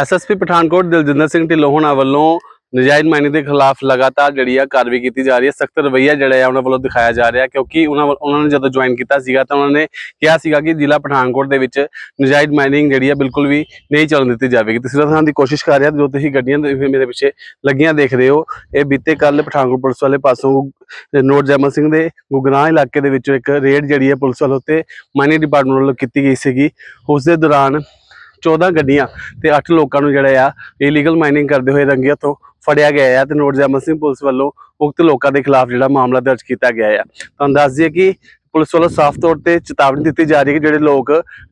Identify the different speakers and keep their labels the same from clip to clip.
Speaker 1: S S P Pathankot Diljinder Singh Dhillon ਹੋਣਾ ਵੱਲੋਂ ਨਜਾਇਜ਼ ਮਾਈਨਿੰਗ ਦੇ ਖਿਲਾਫ ਲਗਾਤਾਰ ਜਿਹੜੀ ਆ ਕਾਰਵਾਈ ਕੀਤੀ ਜਾ ਰਹੀ ਹੈ। ਸਖਤ ਰਵੱਈਆ ਜਿਹੜਾ ਆ ਉਹਨਾਂ ਵੱਲੋਂ ਦਿਖਾਇਆ ਜਾ ਰਿਹਾ, ਕਿਉਂਕਿ ਉਹਨਾਂ ਵੱਲ- ਉਹਨਾਂ ਨੇ ਜਦੋਂ ਜੁਆਇਨ ਕੀਤਾ ਸੀਗਾ ਤਾਂ ਉਹਨਾਂ ਨੇ ਕਿਹਾ ਸੀਗਾ ਕਿ ਜ਼ਿਲ੍ਹਾ ਪਠਾਨਕੋਟ ਦੇ ਵਿੱਚ ਨਜਾਇਜ਼ ਮਾਈਨਿੰਗ ਜਿਹੜੀ ਆ ਬਿਲਕੁਲ ਵੀ ਨਹੀਂ ਚੱਲਣ ਦਿੱਤੀ ਜਾਵੇਗੀ। ਤੁਸੀਂ ਦਿਖਾਉਣ ਦੀ ਕੋਸ਼ਿਸ਼ ਕਰ ਰਿਹਾ ਜੋ ਤੁਸੀਂ ਗੱਡੀਆਂ ਦੇ ਮੇਰੇ ਪਿੱਛੇ ਲੱਗੀਆਂ ਦੇਖ ਰਹੇ ਹੋ, ਇਹ ਬੀਤੇ ਕੱਲ ਪਠਾਨਕੋਟ ਪੁਲਿਸ ਵਾਲੇ ਪਾਸੋਂ ਨੋਟ ਜੈਮਲ ਸਿੰਘ ਦੇ ਗੁਗਰਾਹ ਇਲਾਕੇ ਦੇ ਵਿੱਚੋਂ ਇੱਕ ਰੇਡ ਜਿਹੜੀ ਹੈ ਪੁਲਿਸ ਵੱਲੋਂ ਤੇ ਮਾਈਨਿੰਗ ਡਿਪਾਰਟਮੈਂਟ ਵੱਲੋਂ ਕੀਤੀ ਗਈ ਸੀਗੀ। ਉਸ ਦੇ ਦੌਰਾਨ 14 ਗੱਡੀਆਂ ਤੇ 8 ਲੋਕਾਂ ਨੂੰ ਜਿਹੜਾ ਆ ਇਲੀਗਲ ਮਾਈਨਿੰਗ ਕਰਦੇ ਹੋਏ ਰੰਗੀਆਂ ਤੋਂ ਫੜਿਆ ਗਿਆ ਹੈ ਤੇ ਨੋਟ ਜਮਲ ਸਿੰਘ ਪੁਲਿਸ ਵੱਲੋਂ ਉਕਤ ਲੋਕਾਂ ਦੇ ਖਿਲਾਫ ਜਿਹੜਾ ਮਾਮਲਾ ਦਰਜ ਕੀਤਾ ਗਿਆ ਆ। ਤੁਹਾਨੂੰ ਦੱਸ ਦਈਏ ਕਿ ਪੁਲਿਸ ਵੱਲੋਂ ਸਾਫ਼ ਤੌਰ ਤੇ ਚੇਤਾਵਨੀ ਦਿੱਤੀ ਜਾ ਰਹੀ ਹੈ ਕਿ ਜਿਹੜੇ ਲੋਕ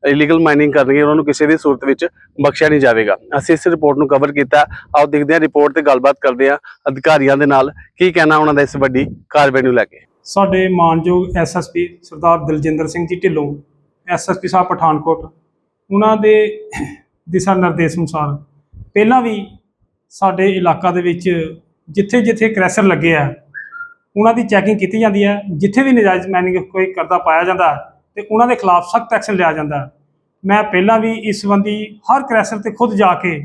Speaker 1: ਇਲੀਗਲ ਮਾਈਨਿੰਗ ਕਰਨਗੇ, ਉਹਨਾਂ ਨੂੰ ਕਿਸੇ ਵੀ ਸੂਰਤ ਵਿੱਚ ਬਖਸ਼ਿਆ ਨਹੀਂ ਜਾਵੇਗਾ। ਅਸੀਂ ਇਸ ਰਿਪੋਰਟ ਨੂੰ ਕਵਰ ਕੀਤਾ। ਆਓ ਦੇਖਦੇ ਹਾਂ ਰਿਪੋਰਟ ਤੇ ਗੱਲਬਾਤ ਕਰਦੇ ਹਾਂ ਅਧਿਕਾਰੀਆਂ ਦੇ ਨਾਲ। ਕੀ ਕਹਿਣਾ ਉਹਨਾਂ ਦਾ ਇਸ ਵੱਡੀ ਕਾਰਵਾਈ ਨੂੰ ਲੈ ਕੇ?
Speaker 2: ਸਾਡੇ ਮਾਨਯੋਗ ਐਸਐਸਪੀ ਸਰਦਾਰ ਦਲਜਿੰਦਰ ਸਿੰਘ ਜੀ ਢਿੱਲੋਂ ਐਸਐਸਪੀ ਸਾਹਿਬ ਪਠਾਨਕੋਟ। ਉਹਨਾਂ ਦੇ ਦਿਸ਼ਾ ਨਿਰਦੇਸ਼ ਅਨੁਸਾਰ ਪਹਿਲਾਂ ਵੀ ਸਾਡੇ ਇਲਾਕਾ ਦੇ ਵਿੱਚ ਜਿੱਥੇ ਜਿੱਥੇ ਕ੍ਰੈਸ਼ਰ ਲੱਗੇ ਆ ਉਹਨਾਂ ਦੀ ਚੈਕਿੰਗ ਕੀਤੀ ਜਾਂਦੀ ਹੈ ਜਿੱਥੇ ਵੀ ਨਜਾਇਜ਼ ਮਾਈਨਿੰਗ ਕੋਈ ਕਰਦਾ ਪਾਇਆ ਜਾਂਦਾ ਹੈ, ਤੇ ਉਹਨਾਂ ਦੇ ਖਿਲਾਫ ਸਖਤ ਐਕਸ਼ਨ ਲਿਆ ਜਾਂਦਾ। ਮੈਂ ਪਹਿਲਾਂ ਵੀ ਇਸ ਸੰਬੰਧੀ ਹਰ ਕ੍ਰੈਸ਼ਰ ਤੇ ਖੁਦ ਜਾ ਕੇ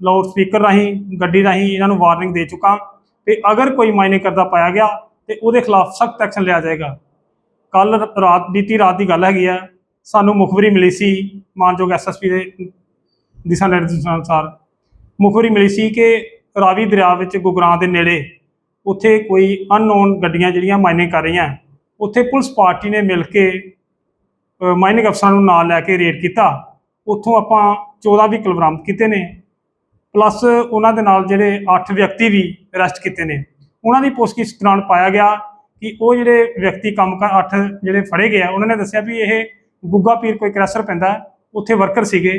Speaker 2: ਲਾਊਡ ਸਪੀਕਰ ਰਾਹੀਂ ਗੱਡੀ ਰਾਹੀਂ ਇਹਨਾਂ ਨੂੰ ਵਾਰਨਿੰਗ ਦੇ ਚੁੱਕਾ ਤੇ ਅਗਰ ਕੋਈ ਮਾਈਨਿੰਗ ਕਰਦਾ ਪਾਇਆ ਗਿਆ ਤੇ ਉਹਦੇ ਖਿਲਾਫ ਸਖਤ ਐਕਸ਼ਨ ਲਿਆ ਜਾਏਗਾ। ਕੱਲ ਰਾਤ ਬੀਤੀ ਰਾਤ ਦੀ ਗੱਲ ਹੈਗੀ ਆ ਸਾਨੂੰ ਮੁਖਬਰੀ ਮਿਲੀ ਸੀ ਮਾਨਯੋਗ ਐਸਐਸਪੀ ਦੇ ਦਿਸ਼ਾ ਨਿਰਦੇਸ਼ਾਂ ਅਨੁਸਾਰ। ਮੁਖਬਰੀ ਮਿਲੀ ਸੀ ਕਿ ਰਾਵੀ ਦਰਿਆ ਵਿੱਚ ਗੁਗਰਾਂ ਦੇ ਨੇੜੇ ਉੱਥੇ ਕੋਈ ਅਨਨੋਨ ਗੱਡੀਆਂ ਜਿਹੜੀਆਂ ਮਾਈਨਿੰਗ ਕਰ ਰਹੀਆਂ, ਉੱਥੇ ਪੁਲਿਸ ਪਾਰਟੀ ਨੇ ਮਿਲ ਕੇ ਮਾਈਨਿੰਗ ਅਫਸਰਾਂ ਨੂੰ ਨਾਲ ਲੈ ਕੇ ਰੇਡ ਕੀਤਾ। ਉੱਥੋਂ ਆਪਾਂ 14 ਵੀ ਬਰਾਮਦ ਕੀਤੇ ਨੇ ਪਲੱਸ ਉਹਨਾਂ ਦੇ ਨਾਲ ਜਿਹੜੇ 8 ਵਿਅਕਤੀ ਵੀ ਅਰੈਸਟ ਕੀਤੇ ਨੇ। ਉਹਨਾਂ ਦੀ ਪੁੱਛਗਿੱਛ ਦੌਰਾਨ ਪਾਇਆ ਗਿਆ ਕਿ ਉਹ ਜਿਹੜੇ ਵਿਅਕਤੀ ਕੰਮ ਕਰ 8 ਜਿਹੜੇ ਫੜੇ ਗਏ ਆ, ਉਹਨਾਂ ਨੇ ਦੱਸਿਆ ਵੀ ਇਹ ਗੁੱਗਾ ਪੀਰ ਕੋਈ ਕ੍ਰੈਸ਼ਰ ਪੈਂਦਾ ਉੱਥੇ ਵਰਕਰ ਸੀਗੇ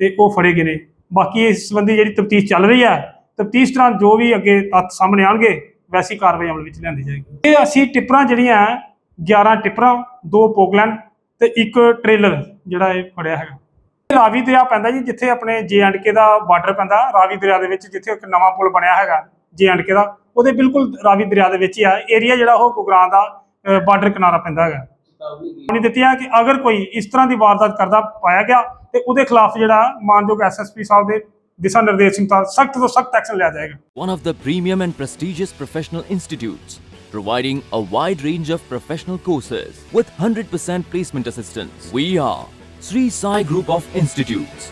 Speaker 2: ਤੇ ਉਹ ਫੜੇ ਗਏ ਨੇ। ਬਾਕੀ ਇਸ ਸੰਬੰਧੀ ਜਿਹੜੀ ਤਫਤੀਸ਼ ਚੱਲ ਰਹੀ ਹੈ ਤਫਤੀਸ਼ ਦੌਰਾਨ ਜੋ ਵੀ ਅੱਗੇ ਤੱਥ ਸਾਹਮਣੇ ਆਣਗੇ ਵੈਸੀ ਕਾਰਵਾਈ ਅਮਲ ਵਿੱਚ ਲਿਆਂਦੀ ਜਾਏਗੀ। ਇਹ ਅਸੀਂ ਟਿੱਪਰਾਂ ਜਿਹੜੀਆਂ ਹੈ, 11 ਟਿੱਪਰਾਂ ਦੋ ਪੋਗਲੈਂਡ ਤੇ ਇੱਕ ਟ੍ਰੇਲਰ ਜਿਹੜਾ ਇਹ ਫੜਿਆ ਹੈਗਾ। ਰਾਵੀ ਦਰਿਆ ਪੈਂਦਾ ਜੀ ਜਿੱਥੇ ਆਪਣੇ ਜੇ ਐਂਡ ਕੇ ਦਾ ਬਾਰਡਰ ਪੈਂਦਾ ਰਾਵੀ ਦਰਿਆ ਦੇ ਵਿੱਚ ਜਿੱਥੇ ਇੱਕ ਨਵਾਂ ਪੁਲ ਬਣਿਆ ਹੈਗਾ ਜੇ ਐਂਡ ਕੇ ਦਾ। ਉਹਦੇ ਬਿਲਕੁਲ ਰਾਵੀ ਦਰਿਆ ਦੇ ਵਿੱਚ ਹੀ ਆ। ਏਰੀਆ ਜਿਹੜਾ ਉਹ ਗੁਗਰਾਂ ਦਾ ਬਾਰਡਰ ਕਿਨਾਰਾ ਪੈਂਦਾ ਹੈਗਾ। ਨਹੀਂ ਦਿੱਤੀ ਹੈ ਕਿ ਅਗਰ ਕੋਈ ਇਸ ਤਰ੍ਹਾਂ ਦੀ ਵਾਰਦਾਤ ਕਰਦਾ ਪਾਇਆ ਗਿਆ ਤੇ ਉਹਦੇ ਖਿਲਾਫ ਜਿਹੜਾ ਮਾਨਯੋਗ ਐਸਐਸਪੀ ਸਾਹਿਬ ਦੇ ਦਿਸ਼ਾ ਨਿਰਦੇਸ਼ ਅਨੁਸਾਰ ਸਖਤ ਤੋਂ ਸਖਤ ਐਕਸ਼ਨ ਲਿਆ ਜਾਏਗਾ
Speaker 3: one of the premium and prestigious professional institutes, providing a wide range of professional courses with 100% placement assistance. We are Sri Sai Group of Institutes,